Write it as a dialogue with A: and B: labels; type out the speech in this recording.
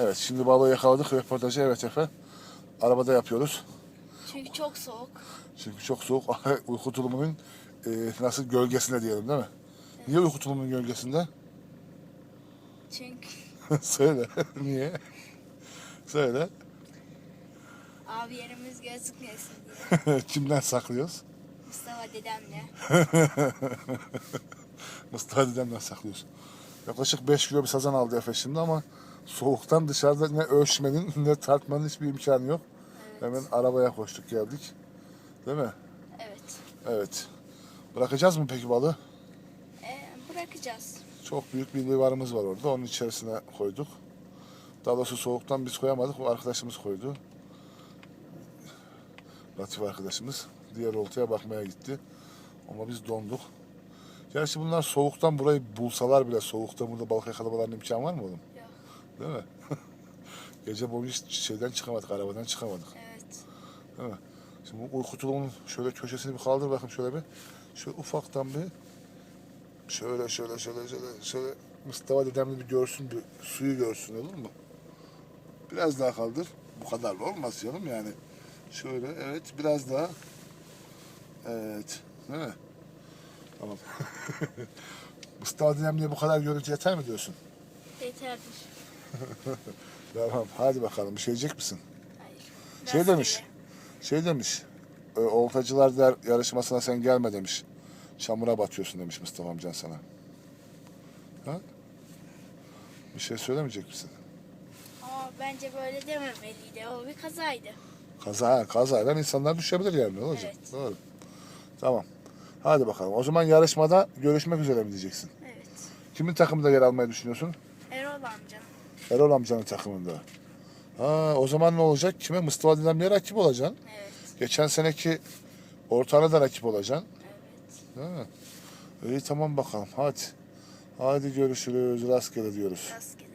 A: Evet şimdi balığı yakaladık. Röportajı evet Efe. Arabada yapıyoruz.
B: Çünkü çok soğuk.
A: Çünkü çok soğuk. uyku tulumunun e, nasıl gölgesinde diyelim değil mi? Niye uyku tulumunun gölgesinde?
B: Çünkü
A: Söyle. Niye? Söyle.
B: abi yerimiz gözükmesin diye.
A: Kimden saklıyoruz?
B: Mustafa dedemle.
A: Mustafa dedemden saklıyoruz. Yaklaşık 5 kilo bir sazan aldı Efe şimdi ama soğuktan dışarıda ne ölçmenin ne tartmanın hiçbir imkanı yok.
B: Evet.
A: Hemen arabaya koştuk geldik. Değil mi?
B: Evet.
A: Evet. Bırakacağız mı peki balığı?
B: Ee, bırakacağız.
A: Çok büyük bir livarımız var orada. Onun içerisine koyduk. Daha doğrusu soğuktan biz koyamadık. O arkadaşımız koydu. Latif arkadaşımız. Diğer oltaya bakmaya gitti. Ama biz donduk. Gerçi bunlar soğuktan burayı bulsalar bile soğukta burada balık yakalamalarının imkanı var mı oğlum? Değil mi? Gece boyunca hiç şeyden çıkamadık, arabadan çıkamadık.
B: Evet.
A: Değil mi? Şimdi bu uyku tulumunun şöyle köşesini bir kaldır bakayım şöyle bir. Şöyle ufaktan bir şöyle şöyle şöyle şöyle şöyle Mustafa dedemle bir görsün bir suyu görsün olur mu? Biraz daha kaldır. Bu kadarla olmaz canım yani. Şöyle evet biraz daha. Evet. Değil mi? Tamam. Mustafa dedemle bu kadar görüntü yeter mi diyorsun?
B: Yeterdir.
A: Tamam hadi bakalım bir şey diyecek misin?
B: Hayır.
A: Şey
B: Rastgele.
A: demiş. Şey demiş. E, oltacılar der yarışmasına sen gelme demiş. Çamura batıyorsun demiş Mustafa amcan sana. Ha? Bir şey söylemeyecek misin?
B: Ama bence böyle dememeliydi. O bir kazaydı.
A: Kaza, kazayla insanlar düşebilir yani ne olacak?
B: Evet.
A: Doğru. Tamam. Hadi bakalım. O zaman yarışmada görüşmek üzere mi diyeceksin?
B: Evet.
A: Kimin takımında yer almayı düşünüyorsun?
B: Erol amcam.
A: Erol amcanın takımında. Ha, o zaman ne olacak? Kime? Mustafa dedemle rakip olacaksın.
B: Evet.
A: Geçen seneki ortağına da rakip olacaksın.
B: Evet.
A: Mi? İyi tamam bakalım hadi. Hadi görüşürüz rastgele diyoruz.
B: Rastgele.